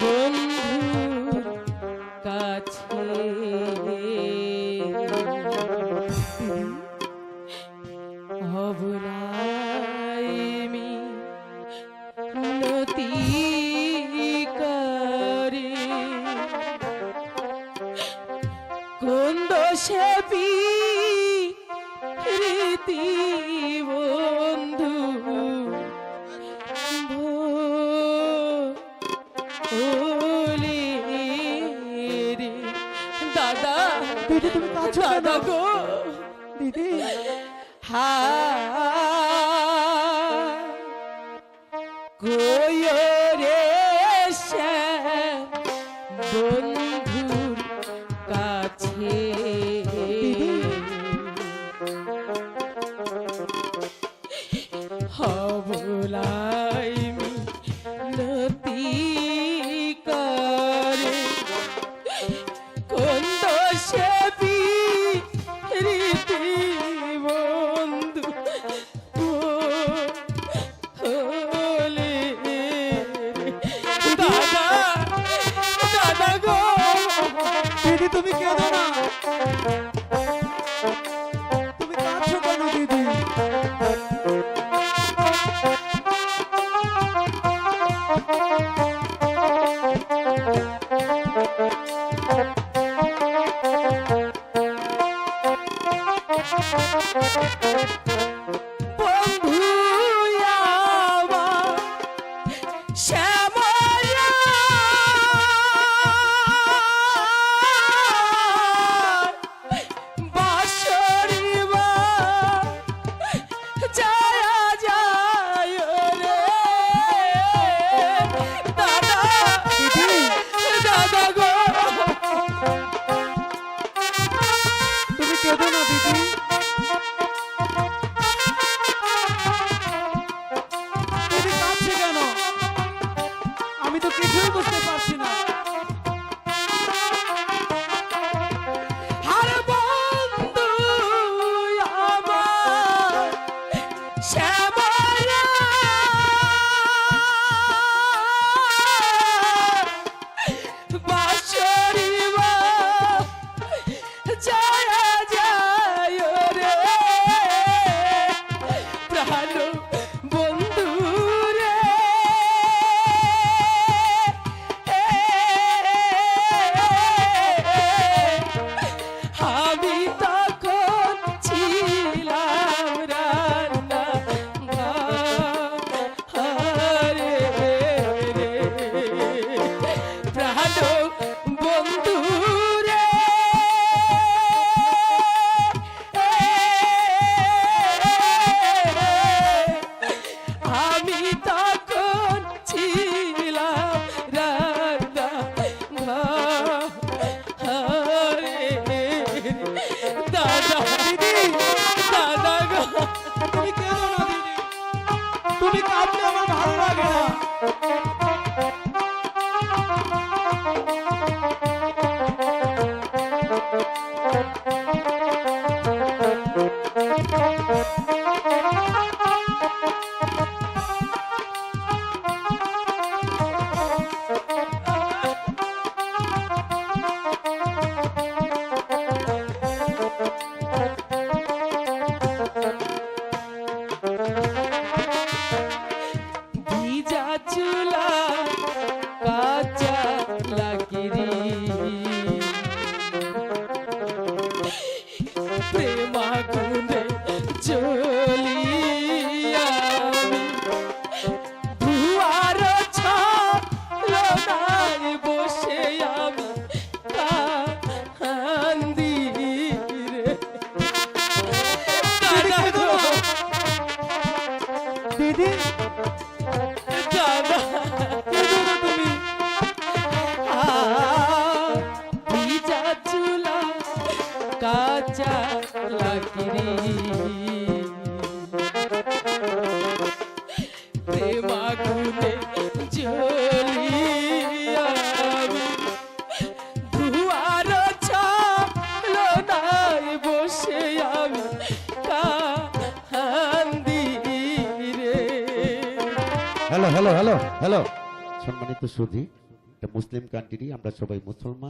বন্ধুর কাছে হবলাইমি নতি করে কোন ভোলে রে দাদা দিদি তুমি কেন? দাদা গো। দিদি। হা কোয়রে শ্যাম দিদি তুমি কেঁদো না। তুমি কাঁদছো কেন দিদি? বন্ধু তুমি কাঁদলে আমার ভালো লাগে প্রেমা গুনে চলিয়া ধুয়ার ছায় বসে আমি কান্দি দাদা। কাঁচা লাকিরি প্রেমা গুনে জ্বলিয়া আমি ধুয়ার বসে আমি কান্দি রে হ্যালো হ্যালো হ্যালো হ্যালো সম্মানিত সুধী মুসলিম কান্ট্রি, আমরা সবাই মুসলমান।